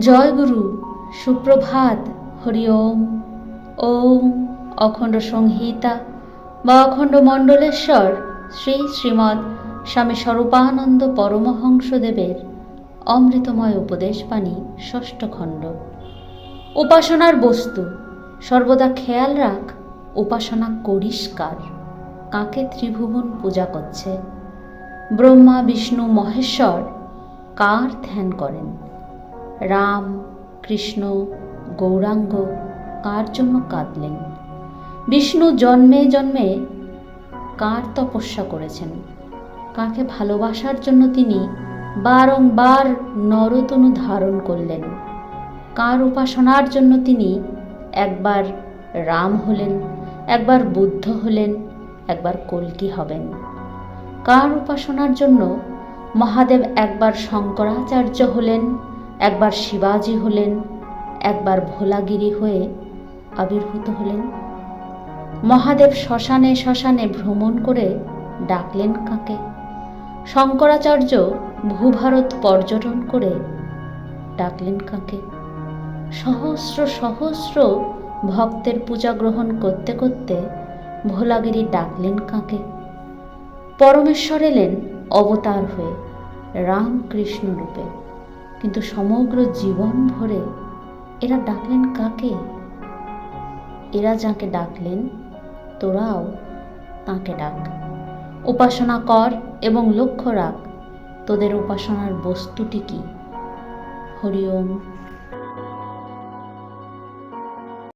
জয় গুরু সুপ্রভাত, হরি ওম। ওম অখণ্ড সংহিতা বা অখণ্ড মণ্ডলেশ্বর শ্রী শ্রীমৎ স্বামী স্বরূপানন্দ পরমহংসদেবের অমৃতময় উপদেশ উপদেশবাণী, ষষ্ঠ খণ্ড। উপাসনার বস্তু, সর্বদা খেয়াল রাখ, উপাসনা করিস কার কাকে ত্রিভুবন পূজা করছে? ব্রহ্মা, বিষ্ণু, মহেশ্বর, কার ধ্যান করেন? রাম, কৃষ্ণ, গৌরাঙ্গ কার জন্য কাঁদলেন? বিষ্ণু জন্মে জন্মে কার তপস্যা করেছেন? কাকে ভালোবাসার জন্য তিনি বারংবার নরতনু ধারণ করলেন? কার উপাসনার জন্য তিনি একবার রাম হলেন, একবার বুদ্ধ হলেন, একবার কল্কি হবেন? কার উপাসনার জন্য মহাদেব একবার শঙ্করাচার্য হলেন একবার শিবাজি হলেন, একবার ভোলাগিরি হয়ে আবির্ভূত হলেন। মহাদেব শ্মশানে শ্মশানে ভ্রমণ করে ডাকলেন কাকে? শঙ্করাচার্য ভূভারত পর্যটন করে ডাকলেন কাকে? সহস্র সহস্র ভক্তের পূজা গ্রহণ করতে করতে ভোলাগিরি ডাকলেন কাকে? পরমেশ্বর এলেন অবতার হয়ে, রামকৃষ্ণ রূপে। কিন্তু সমগ্র জীবন ভরে এরা ডাকলেন কাকে? এরা যাকে ডাকলেন, তোরাও তাকে ডাক। উপাসনা কর এবং লক্ষ্য রাখ, তোদের উপাসনার বস্তুটি কি? হরি ওম